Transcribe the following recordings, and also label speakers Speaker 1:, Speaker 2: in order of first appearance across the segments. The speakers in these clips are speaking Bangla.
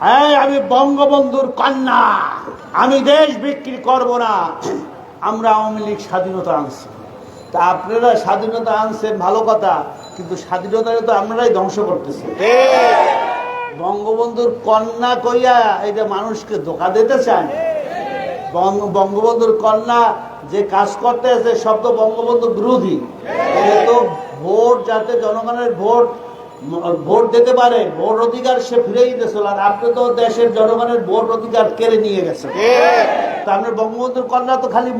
Speaker 1: এই, আমি বঙ্গবন্ধুর কন্যা। আমি দেশ বিক্রি করব না। আমরা আওয়ামী লীগ স্বাধীনতা আনছি। তা আপনারা স্বাধীনতা আনছেন ভালো কথা, কিন্তু স্বাধীনতা তো আপনারাই ধ্বংস করতেছেন বঙ্গবন্ধুর কন্যা কইয়া এটা মানুষকে ধোকা দিতে চান বঙ্গ- বঙ্গবন্ধুর কন্যা যে কাজ করতে আছে সব তো বঙ্গবন্ধু বিরোধী। ভোট যাতে জনগণের ভোট ভোট দিতে পারে ভোট অধিকার সে ফিরেই দিতেছিল আর আপনি তো দেশের জনগণের ভোট অধিকার কেড়ে নিয়ে গেছেন। তা আপনার বঙ্গবন্ধুর কন্যা তো খালি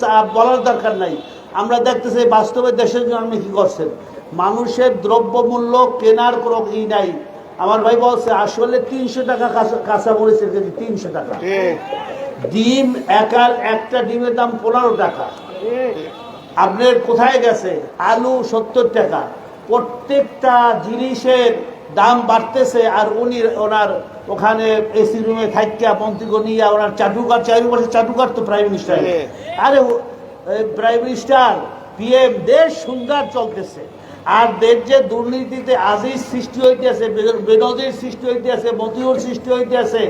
Speaker 1: চা- বলার দরকার নাই। আমরা দেখতেছি বাস্তবে দেশের জন্য আপনি কি করছেন? মানুষের দ্রব্যমূল্য কেনার কোনো ই নাই। আমার ভাই বলছে আসলে তিনশো টাকা কাঁচা- কাঁচা মরিচের কেজি তিনশো টাকা। ডিম একার একটা ডিমের দাম পনেরো টাকা। আপনার কোথায় গেছে? আলু সত্তর টাকা। প্রত্যেকটা জিনিসের দাম বাড়তেছে আর উনি ওনার ওখানে এসি রুমে থাকিয়া মন্ত্রীকে নিয়ে ওনার চাটুকার চারি বছর চাটুকার তো প্রাইম মিনিস্টার আরে প্রাইম মিনিস্টার পিএম দেশ সুন্দর চলতেছে। আর দেশ যে দুর্নীতিতে আজিজ সৃষ্টি হইতেছে বে- বেনজির সৃষ্টি হইতেছে মতিউর সৃষ্টি হইতেছে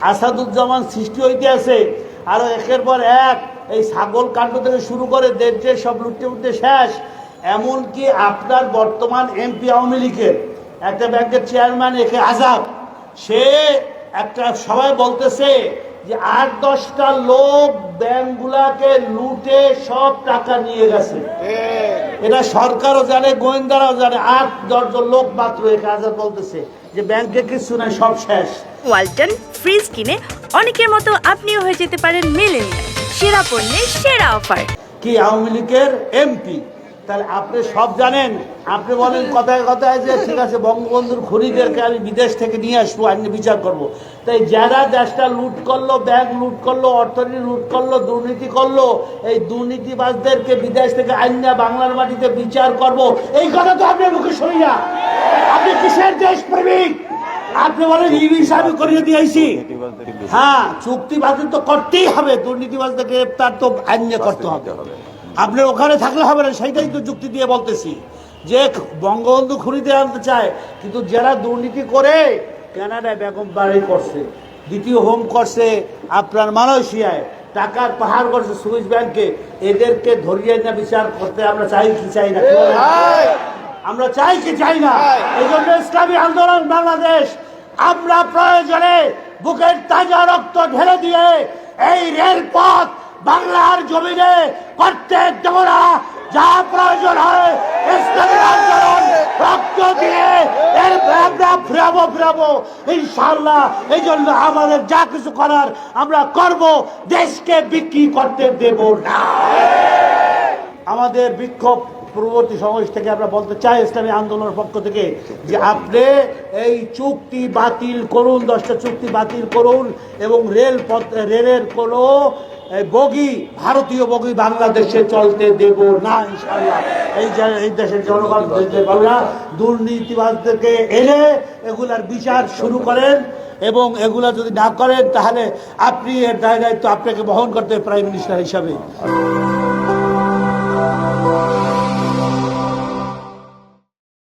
Speaker 1: আসাদুজ্জামান সৃষ্টি হইতেছে আরও একের পর এক এই ছাগল কাণ্ড থেকে শুরু করে দেশ যে সব লুটতে উঠতে শেষ এমনকি আপনার বর্তমান এমপি আওয়ামী লীগের একটা ব্যাংকের চেয়ারম্যান একে আজাদ সে একটা সবাই বলতেছে যে আট দশটা লোক ব্যাংকগুলাকে লুটে সব টাকা নিয়ে গেছে। এটা সরকারও জানে গোয়েন্দারাও জানে আট দশজন লোক মাত্র এ কাজে বলতেছে যে ব্যাংকে কিছু নাই সব শেষ।
Speaker 2: ওয়ালটন ফ্রিজ কিনে অনেকের মতো আপনিও হয়ে যেতে পারেন মিলেনিয়াল সেরা পণ্যের সেরা অফার।
Speaker 1: কি আওয়ামী লীগের এমপি? তাহলে আপনি সব জানেন। আপনি বলেন কথায় কথায় যে, ঠিক আছে, বঙ্গবন্ধুর খুনিদেরকে আমি বিদেশ থেকে নিয়ে আসব আইনি বিচার করব। তাই যারা দেশটা লুট করল, ব্যাংক লুট করল, অর্থনীতি লুট করল, দুর্নীতি করল, এই দুর্নীতিবাজদেরকে বিদেশ থেকে আইনা বাংলার মাটিতে বিচার করব। এই কথা তো আপনার মুখে শুনি না। আপনি কিসের দেশ প্রেমিক আপনি বলেন ই হিসাবে করিয়ে দিয়েছি। হ্যাঁ চুক্তিবাদী তো করতেই হবে। দুর্নীতিবাজদের গ্রেপ্তার তো আইনে করতে হবে। আপনি ওখানে থাকলে হবে না, সেইটাই তো যুক্তি দিয়ে বলতেছি। যে বঙ্গবন্ধু খুনিতে আনতে চায়, কিন্তু যারা দুর্নীতি করে, কানাডায় বেগম বাড়ি করছে, দ্বিতীয় হোম করছে, আপনার মালয়েশিয়ায়, টাকার পাহাড় করছে সুইস ব্যাংকে, এদেরকে ধরিয়ে না বিচার করতে আমরা চাই কি চাই না? আমরা চাই কি চাই না? এই জন্য ইসলামী আন্দোলন বাংলাদেশ, আমরা প্রয়োজনে বুকের তাজা রক্ত ঢেলে দিয়ে এই রেলপথ বাংলার জমিনে করতে দেব না যা প্রয়োজন হয় রক্ত দিয়ে এর ফিরাবো ফিরাবো। এই জন্য আমাদের যা কিছু করার আমরা করব, দেশকে বিক্রি করতে দেব না। আমাদের বিক্ষোভ পূর্ববর্তী সমাবেশ থেকে আমরা বলতে চাই ইসলামী আন্দোলনের পক্ষ থেকে যে আপনি এই চুক্তি বাতিল করুন, দশটা চুক্তি বাতিল করুন এবং রেল পথ রেলের কোনো বগি, ভারতীয় বগি বাংলাদেশে চলতে দেব না এই এই দেশের জনগণ দুর্নীতিবাদকে এনে এগুলার বিচার শুরু করেন এবং এগুলা যদি না করেন, তাহলে আপনি এর দায় দায়িত্ব আপনাকে বহন করতে প্রাইম মিনিস্টার হিসাবে।